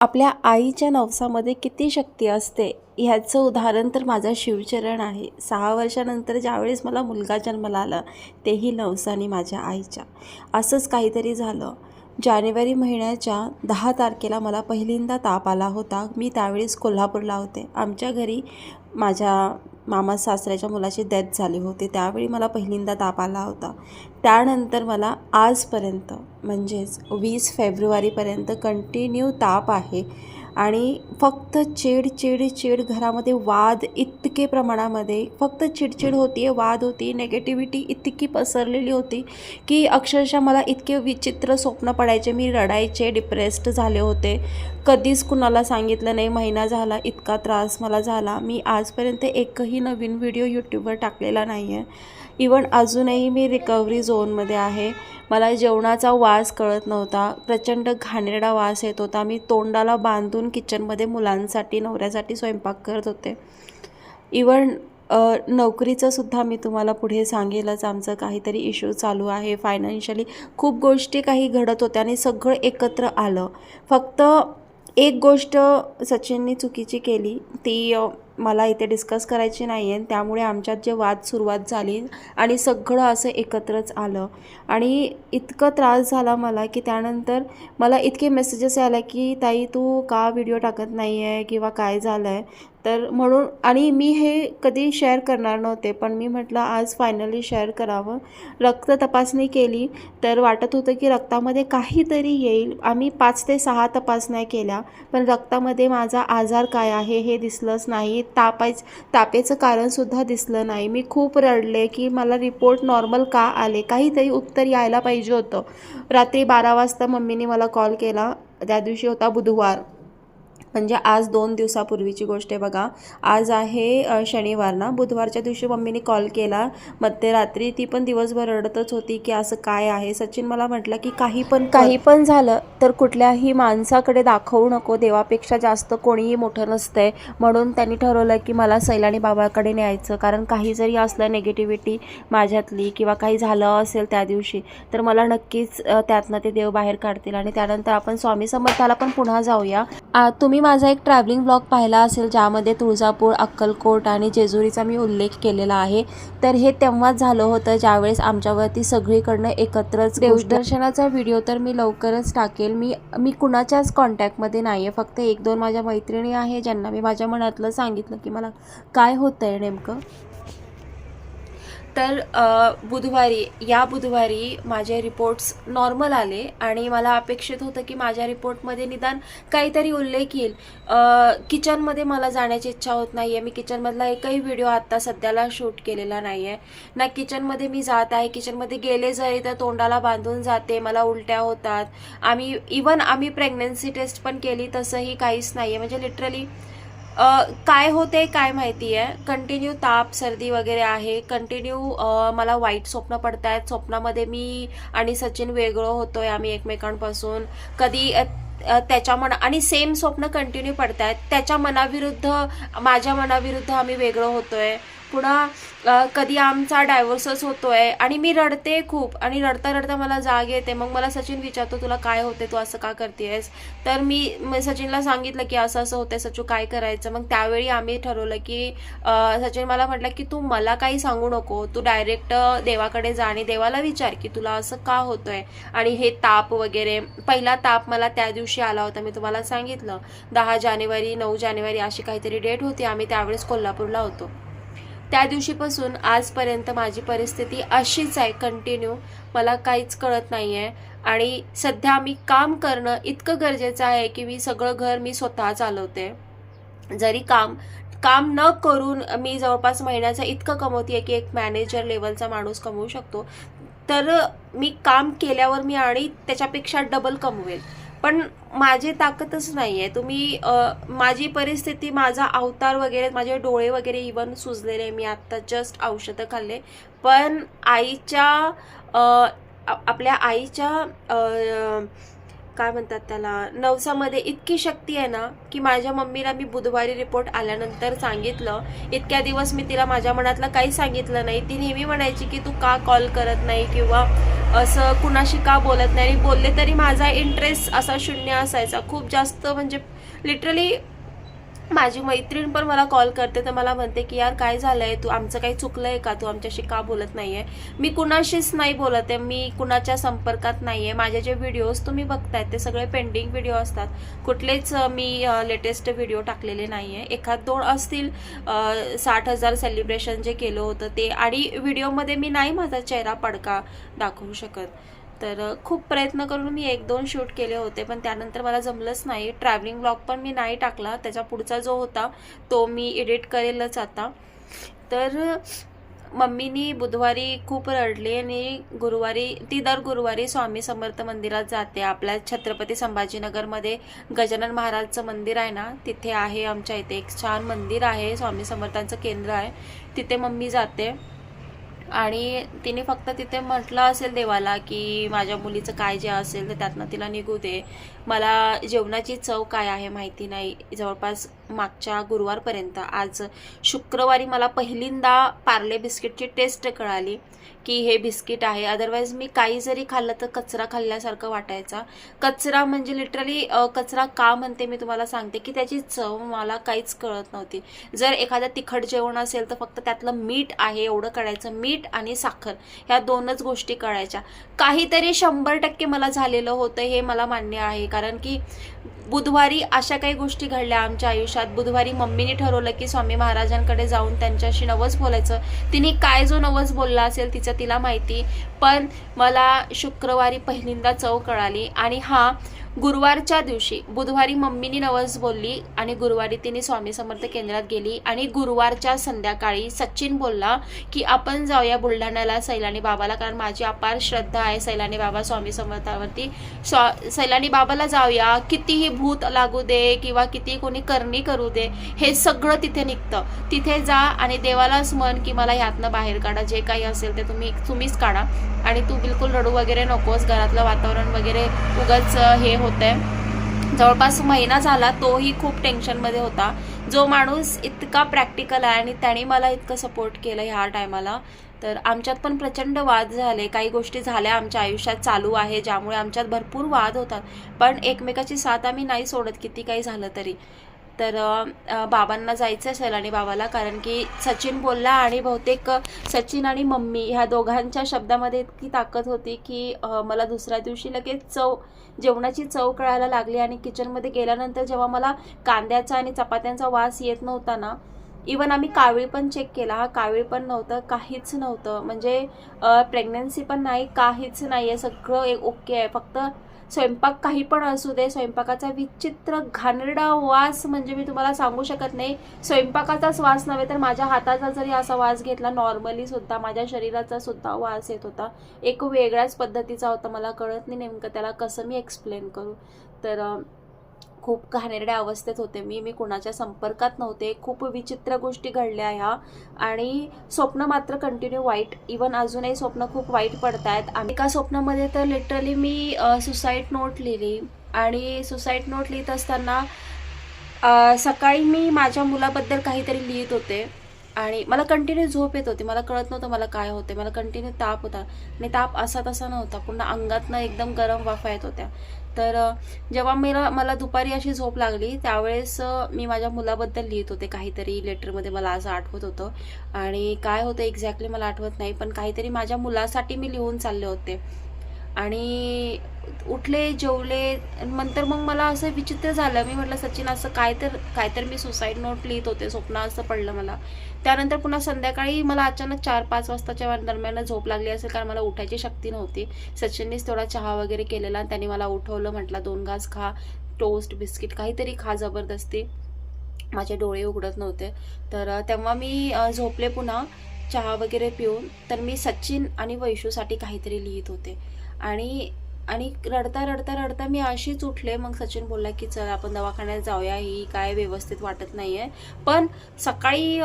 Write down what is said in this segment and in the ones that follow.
आपल्या आईच्या नवसामध्ये किती शक्ती असते ह्याचं उदाहरण तर माझा शिवचरण आहे. सहा वर्षानंतर ज्यावेळेस मला मुलगा जन्माला आला तेही नवसाने माझ्या आईच्या. असंच काहीतरी झालं. जानेवारी महिन्याच्या दहा तारखेला मला पहिल्यांदा ताप आला होता. मी त्यावेळेस कोल्हापूरला होते. आमच्या घरी माझ्या मामा सासऱ्याच्या मुलाची डेथ झाली होती. त्यावेळी मला पहिल्यांदा ताप आला होता. त्यानंतर मला आजपर्यंत म्हणजेच वीस फेब्रुवारीपर्यंत कंटिन्यू ताप आहे. आणि फक्त चिड चिड चिड घरामध्ये वाद इतके प्रमाणामध्ये फक्त चिडचिड होती आहे वाद होती नेगेटिव्हिटी इतकी पसरलेली होती की अक्षरशः मला इतके विचित्र स्वप्न पडायचे. मी रडायचे डिप्रेस्ड झाले होते. कधीच कुणाला सांगितलं नाही महिना झाला इतका त्रास मला झाला. मी आजपर्यंत एकही नवीन व्हिडिओ यूट्यूबवर टाकलेला नाही आहे इवन अजूनही मी रिकव्हरी झोनमध्ये आहे. मला जेवणाचा वास कळत नव्हता. प्रचंड घाणेरडा वास येत होता. मी तोंडाला बांधून किचनमध्ये मुलांसाठी नवऱ्यासाठी स्वयंपाक करत होते. इवन नोकरीचं सुद्धा मी तुम्हाला पुढे सांगेलच. आमचं काहीतरी इश्यू चालू आहे. फायनान्शियली खूप गोष्टी काही घडत होत्या आणि सगळं एकत्र आलं. फक्त एक गोष्ट सचिननी चुकीची केली ती मला इथे डिस्कस करायची नाही आहे त्यामुळे आमच्यात जे वाद सुरुवात झाली आणि सगळं असं एकत्रच आलं. आणि इतकं त्रास झाला मला की त्यानंतर मला इतके मेसेजेस आले की ताई तू का व्हिडिओ टाकत नाही आहे किंवा काय झालं आहे तर म्हणून आणि मी हे कधी शेअर करणार नव्हते पण मी म्हटलं आज फायनली शेअर करावं. रक्त तपासणी केली तर वाटत होतं की रक्तामध्ये काहीतरी येईल. आम्ही पाच ते सहा तपासण्या केल्या पण रक्तामध्ये माझा आजार काय आहे हे दिसलंच नाही. तापायच तापेचं कारणसुद्धा दिसलं नाही. मी खूप रडले की मला रिपोर्ट नॉर्मल का आले? काहीतरी उत्तर यायला पाहिजे होतं. रात्री बारा वाजता मम्मीने मला कॉल केला. त्या दिवशी होता बुधवार. म्हणजे आज दोन दिवसापूर्वीची गोष्ट आहे बघा. आज आहे शनिवार ना? बुधवारच्या दिवशी मम्मीने कॉल केला. मध्यरात्री ती पण दिवसभर रडतच होती की असं काय आहे? सचिन मला म्हटलं की काही पण काही पण झालं तर कुठल्याही माणसाकडे दाखवू नको. देवापेक्षा जास्त कोणीही मोठं नसतंय. म्हणून त्यांनी ठरवलं की मला सैलानी बाबाकडे न्यायचं. कारण काही जरी असलं नेगेटिव्हिटी माझ्यातली किंवा काही झालं असेल त्या दिवशी तर मला नक्कीच त्यातनं ते देव बाहेर काढतील. आणि त्यानंतर आपण स्वामी समर्थाला पण पुन्हा जाऊया. तू तुम्ही माझा एक ट्रॅव्हलिंग ब्लॉग पाहिला असेल ज्यामध्ये तुळजापूर अक्कलकोट आणि जेजुरीचा मी उल्लेख केलेला आहे तर हे तेव्हाच झालं होतं ज्यावेळेस आमच्यावरती सगळीकडनं एकत्रच देवदर्शनाचा व्हिडिओ तर मी लवकरच टाकेल. मी मी कुणाच्याच कॉन्टॅक्टमध्ये नाही आहे फक्त एक दोन माझ्या मैत्रिणी आहे ज्यांना मी माझ्या मनातलं सांगितलं की मला काय होतं आहे नेमकं. तर बुधवारी या बुधवारी माझे रिपोर्ट्स नॉर्मल आले आणि मला अपेक्षित होतं की माझ्या रिपोर्टमध्ये निदान काहीतरी उल्लेख येईल. किचनमध्ये मला जाण्याची इच्छा होत नाही आहे मी किचनमधला एकही व्हिडिओ आत्ता सध्याला शूट केलेला नाही आहे ना किचनमध्ये मी जात आहे. किचनमध्ये गेले जरी तर तोंडाला बांधून जाते. मला उलट्या होतात. आम्ही इवन आम्ही प्रेग्नन्सी टेस्ट पण केली तसंही काहीच नाही आहे म्हणजे लिटरली काय होते काय माहिती आहे कंटिन्यू ताप सर्दी वगैरे आहे. कंटिन्यू मला वाईट स्वप्न पडत आहेत स्वप्नामध्ये मी आणि सचिन वेगळं होतोय आम्ही एकमेकांपासून. कधी त्याच्या मना आणि सेम स्वप्न कंटिन्यू पडत आहेत त्याच्या मनाविरुद्ध माझ्या मनाविरुद्ध आम्ही वेगळं होतोय. पुन्हा कधी आमचा डायव्होर्सच होतोय आणि मी रडते खूप आणि रडता रडता मला जाग येते. मग मला सचिन विचारतो तुला काय होते? तू असं का करतेयस? तर मी सचिनला सांगितलं की असं असं होतंय सचू काय करायचं? मग त्यावेळी आम्ही ठरवलं की सचिन मला म्हटलं की तू मला काही सांगू नको. तू डायरेक्ट देवाकडे जा आणि देवाला विचार की तुला असं का होतंय? आणि हे ताप वगैरे पहिला ताप मला त्या दिवशी आला होता. मी तुम्हाला सांगितलं दहा जानेवारी नऊ जानेवारी अशी काहीतरी डेट होती. आम्ही त्यावेळेस कोल्हापूरला होतो. त्या दिवशीपासून आजपर्यंत माझी परिस्थिती अशीच आहे कंटिन्यू मला काहीच कळत नाही आहे आणि सध्या मी काम करणं इतकं गरजेचं आहे की मी सगळं घर मी स्वतः चालवते. जरी काम काम न करून मी जवळपास महिन्याचं इतकं कमवते की एक मॅनेजर लेवलचा माणूस कमवू शकतो तर मी काम केल्यावर मी आणि त्याच्यापेक्षा डबल कमवेल. पण माझी ताकदच नाही आहे तुम्ही माझी परिस्थिती माझा अवतार वगैरे माझे डोळे वगैरे इवन सुजलेले मी आत्ता जस्ट औषधं खाल्ले. पण आईच्या आपल्या आईच्या काय म्हणतात त्याला नवसामध्ये इतकी शक्ती आहे ना की माझ्या मम्मीला मी बुधवारी रिपोर्ट आल्यानंतर सांगितलं. इतक्या दिवस मी तिला माझ्या मनातलं काही सांगितलं नाही. ती नेहमी म्हणायची की तू का कॉल करत नाही किंवा असं कुणाशी का बोलत नाही? आणि बोलले तरी माझा इंटरेस्ट असा शून्य असायचा. खूप जास्त म्हणजे लिटरली माझी मैत्रीण पण मला कॉल करते तर मला म्हणते की यार काय झालंय? तू आमचं काही चुकलंय का? तू आमच्याशी का बोलत नाहीये? मी कुणाशीच नाही बोलत आहे. मी कुणाच्या संपर्कात नाहीये. माझे जे व्हिडिओज तुम्ही बघताय ते सगळे पेंडिंग व्हिडिओ असतात. कुठलेच मी लेटेस्ट व्हिडिओ टाकलेले नाहीये. एखाद दोन असतील साठ हजार सेलिब्रेशन जे केलं होतं ते. आणि व्हिडिओमध्ये मी नाही माझा चेहरा पडका दाखवू शकत. तर खूप प्रयत्न करून मी एक दोन शूट केले होते पण त्यानंतर मला जमलंच नाही. ट्रॅव्हलिंग ब्लॉग पण मी नाही टाकला. त्याच्या पुढचा जो होता तो मी एडिट करेलच आता. तर मम्मीनी बुधवारी खूप रडली आणि गुरुवारी ती दर गुरुवारी स्वामी समर्थ मंदिरात जाते. आपल्या छत्रपती संभाजीनगरमध्ये गजानन महाराजचं मंदिर आहे ना तिथे आहे आमच्या इथे. एक छान मंदिर आहे स्वामी समर्थांचं केंद्र आहे. तिथे मम्मी जाते. आणि तिने फक्त तिथे म्हटलं असेल देवाला की माझ्या मुलीचं काय जे असेल तर त्यातनं तिला निघू दे. मला जेवणाची चव काय आहे माहिती नाही. जवळपास मागच्या गुरुवारपर्यंत आज शुक्रवारी मला पहिल्यांदा पार्ले बिस्किटची टेस्ट कळाली की हे बिस्किट आहे. अदरवाईज मी काही जरी खाल्लं तर कचरा खाल्ल्यासारखं वाटायचा. कचरा म्हणजे लिटरली कचरा का म्हणते मी तुम्हाला सांगते की त्याची चव मला काहीच कळत नव्हती. जर एखादं तिखट जेवण असेल तर फक्त त्यातलं मीठ आहे एवढं कळायचं. मीठ आणि साखर ह्या दोनच गोष्टी कळायच्या. काहीतरी शंभर टक्के मला झालेलं होतं हे मला मान्य आहे. कारण की बुधवारी अशा काही गोष्टी घडल्या आमच्या आयुष्यात. बुधवारी मम्मीने ठरवलं की स्वामी महाराजांकडे जाऊन त्यांच्याशी नवस बोलायचं. तिने काय जो नवस बोलला असेल तिचं तिला माहिती. पण मला शुक्रवारी पहिल्यांदा चव कळाली आणि हा गुरुवारच्या दिवशी बुधवारी मम्मीनी नवस बोलली आणि गुरुवारी तिने स्वामी समर्थ केंद्रात गेली आणि गुरुवारच्या संध्याकाळी सचिन बोलला की आपण जाऊया बुलढाण्याला सैलानी बाबाला कारण माझी अपार श्रद्धा आहे सैलानी बाबा स्वामी समर्थावरती. स्वा सैलानी बाबाला जाऊया. कितीही भूत लागू दे किंवा किती कोणी करणी करू दे हे सगळं तिथे निघतं. तिथे जा आणि देवालाच म्हण की मला ह्यातनं बाहेर काढा. जे काही असेल ते तुम्ही तुम्हीच काढा. आणि तू बिलकुल रडू वगैरे नकोस. घरातलं वातावरण वगैरे उगाच हे होतंय. जवळपास महिना झाला तोही खूप टेन्शनमध्ये होता. जो माणूस इतका प्रॅक्टिकल आहे आणि त्याने मला इतकं सपोर्ट केलं ह्या टायमाला तर आमच्यात पण प्रचंड वाद झाले. काही गोष्टी झाल्या आमच्या आयुष्यात चालू आहे ज्यामुळे आमच्यात भरपूर वाद होतात. पण एकमेकाची साथ आम्ही नाही सोडत किती काही झालं तरी. तर बाबांना जायचं असेल आणि बाबाला कारण की सचिन बोलला आणि बहुतेक सचिन आणि मम्मी ह्या दोघांच्या शब्दामध्ये इतकी ताकद होती की मला दुसऱ्या दिवशी लगेच चव जेवणाची चव कळायला लागली आणि किचनमध्ये गेल्यानंतर जेव्हा मला कांद्याचा आणि चपात्यांचा वास येत नव्हता ना इवन आम्ही कावीळ पण चेक केला. हा कावीळ पण नव्हतं काहीच नव्हतं. म्हणजे प्रेग्नन्सी पण नाही काहीच नाही आहे सगळं एक ओके आहे. फक्त स्वयंपाक काही पण असू दे स्वयंपाकाचा विचित्र घाणेरडा वास म्हणजे मी तुम्हाला सांगू शकत नाही. स्वयंपाकाचाच वास नव्हे तर माझ्या हाताचा जरी असा वास घेतला नॉर्मली सुद्धा माझ्या शरीराचा सुद्धा वास येत होता. एक वेगळ्याच पद्धतीचा होता मला कळत नाही नेमकं त्याला कसं मी एक्सप्लेन करू. तर खूप घाणेरड्या अवस्थेत होते मी. मी कुणाच्या संपर्कात नव्हते. खूप विचित्र गोष्टी घडल्या ह्या. आणि स्वप्न मात्र कंटिन्यू वाईट. इवन अजूनही स्वप्न खूप वाईट पडत आहेत आणि एका स्वप्नामध्ये तर लिटरली मी सुसाईड नोट लिहिली. आणि सुसाईड नोट लिहित असताना सकाळी मी माझ्या मुलाबद्दल काहीतरी लिहित होते. आणि मला कंटिन्यू झोप येत होती. मला कळत नव्हतं मला काय होते मला कंटिन्यू ताप होता. आणि ताप असा तसा नव्हता. पुन्हा अंगातनं एकदम गरम वाफा येत होत्या. तर जेव्हा मला मला दुपारी अशी झोप लागली त्यावेळेस मी माझ्या मुलाबद्दल लिहित होते. काहीतरी लेटरमध्ये मला असं आठवत होतं. आणि काय होतं एक्झॅक्टली मला आठवत नाही पण काहीतरी माझ्या मुलासाठी मी लिहून चालले होते. आणि उठले जेवले नंतर मग मला असं विचित्र झालं. मी म्हटलं सचिन असं काय तर काय तर मी सुसाईड नोट लिहित होते स्वप्न असं पडलं मला. त्यानंतर पुन्हा संध्याकाळी मला अचानक चार पाच वाजताच्या दरम्यान झोप लागली असेल कारण मला उठायची शक्ती नव्हती. सचिननेच थोडा चहा वगैरे केलेला आणि त्यांनी मला उठवलं म्हटलं दोन घास खा टोस्ट बिस्किट काहीतरी खा जबरदस्ती. माझे डोळे उघडत नव्हते. तर तेव्हा मी झोपले पुन्हा चहा वगैरे पिऊन. तर मी सचिन आणि वैशूसाठी काहीतरी लिहित होते. आणि आणि रडता रडता रडता मी अशीच उठले. मग सचिन बोलला की चल आपण दवाखान्यात जाऊया. ही काय व्यवस्थित वाटत नाही आहे पण सकाळी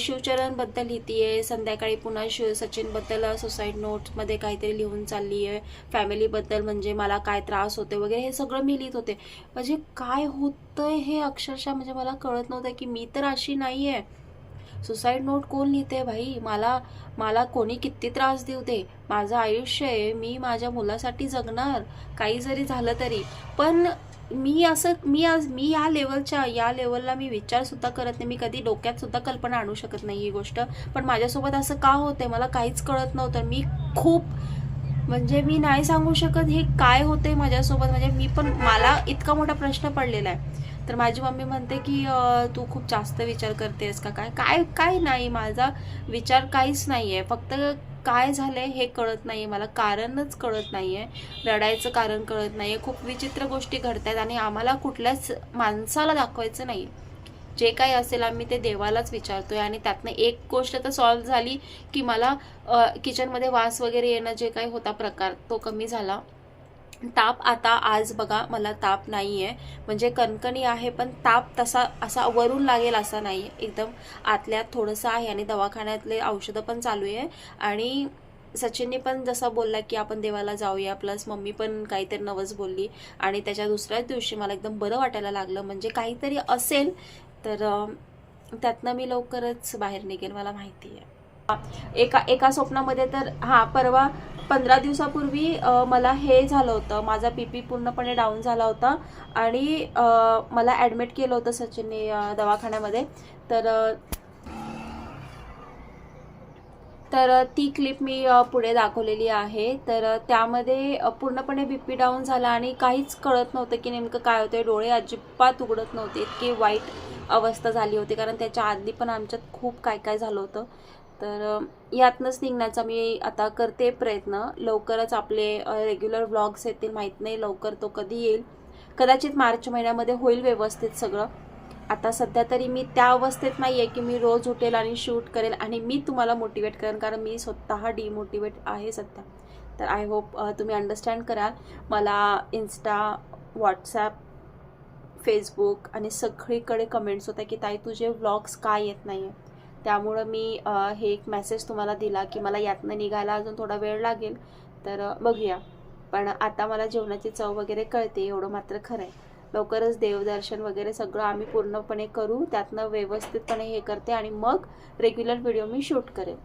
शिवचरणबद्दल अ, आहे लिहितीये. संध्याकाळी पुन्हा शिव सचिनबद्दल सुसाईड नोट्समध्ये काहीतरी लिहून चालली आहे फॅमिलीबद्दल म्हणजे मला काय त्रास होते वगैरे हे सगळं मी लिहित होते. म्हणजे काय होतंय हे अक्षरशः म्हणजे मला कळत नव्हतं की मी तर अशी नाही आहे सुसाईड नोट कोण लिहिते भाई? मला मला कोणी किती त्रास देऊ दे? माझं आयुष्य आहे मी माझ्या मुलासाठी जगणार. काही जरी झालं तरी. पण मी असं मी आज मी या लेवलच्या या लेवलला मी विचारसुद्धा करत नाही. मी कधी डोक्यातसुद्धा कल्पना आणू शकत नाही ही गोष्ट. पण माझ्यासोबत असं का होतं मला काहीच कळत नव्हतं. मी खूप म्हणजे मी नाही सांगू शकत हे काय होते माझ्यासोबत. म्हणजे मी पण मला इतका मोठा प्रश्न पडलेला आहे. तर माझी मम्मी म्हणते की तू खूप जास्त विचार करतेस का काय? काय काय नाही माझा विचार काहीच नाही आहे फक्त काय झालंय हे कळत नाही आहे मला कारणच कळत नाही आहे रडायचं कारण कळत नाही आहे खूप विचित्र गोष्टी घडत आहेत आणि आम्हाला कुठल्याच माणसाला दाखवायचं नाही जे काही असेल आम्ही ते देवालाच विचारतोय आणि त्यातनं एक गोष्ट तर सॉल्व्ह झाली की मला किचनमध्ये वास वगैरे येणं जे काही होता प्रकार तो कमी झाला. ताप आता आज बघा मला ताप नाही आहे म्हणजे कणकणी आहे पण ताप तसा असा वरून लागेल असा नाही. आहे एकदम आतल्यात थोडंसं आहे आणि दवाखान्यातले औषधं पण चालू आहे. आणि सचिनने पण जसा बोलला की आपण देवाला जाऊया प्लस मम्मी पण काहीतरी नवस बोलली. आणि त्याच्या दुसऱ्याच दिवशी मला एकदम बरं वाटायला लागलं. म्हणजे काहीतरी असेल तर त्यातनं मी लवकरच बाहेर निघेल मला माहिती आहे एका एका स्वप्नामध्ये तर हां परवा पंधरा दिवसापूर्वी मला हे झालं होतं. माझा बी पी पूर्णपणे डाऊन झाला होता. आणि मला ॲडमिट केलं होतं सचिनने दवाखान्यामध्ये. तर तर ती क्लिप मी पुढे दाखवलेली आहे. तर त्यामध्ये पूर्णपणे बी पी डाऊन झाला आणि काहीच कळत नव्हतं की नेमकं काय होतं डोळे अजिबात उघडत नव्हते. इतकी वाईट अवस्था झाली होती. कारण त्याच्या आधी पण आमच्यात खूप काय काय झालं होतं. तर यातनंच निघण्याचा मी आता करते प्रयत्न. लवकरच आपले रेग्युलर व्लॉग्स येतील माहीत नाही लवकर तो कधी येईल. कदाचित मार्च महिन्यामध्ये होईल व्यवस्थित सगळं. आता सध्या तरी मी त्या अवस्थेत नाही आहे की मी रोज उठेल आणि शूट करेल आणि मी तुम्हाला मोटिवेट करेन कारण मी स्वतः डिमोटिवेट आहे सध्या. तर आय होप तुम्ही अंडरस्टँड कराल. मला इन्स्टा व्हॉट्सॲप फेसबुक आणि सगळीकडे कमेंट्स होत्या की ताई तुझे व्लॉग्स काय येत नाही आहे त्यामुळं मी हे एक मेसेज तुम्हाला दिला की मला यातनं निघायला अजून थोडा वेळ लागेल. तर बघूया. पण आता मला जेवणाची चव वगैरे कळते एवढं मात्र खरं आहे लवकरच देवदर्शन वगैरे सगळं आम्ही पूर्णपणे करू. त्यातनं व्यवस्थितपणे हे करते आणि मग रेग्युलर व्हिडिओ मी शूट करेन.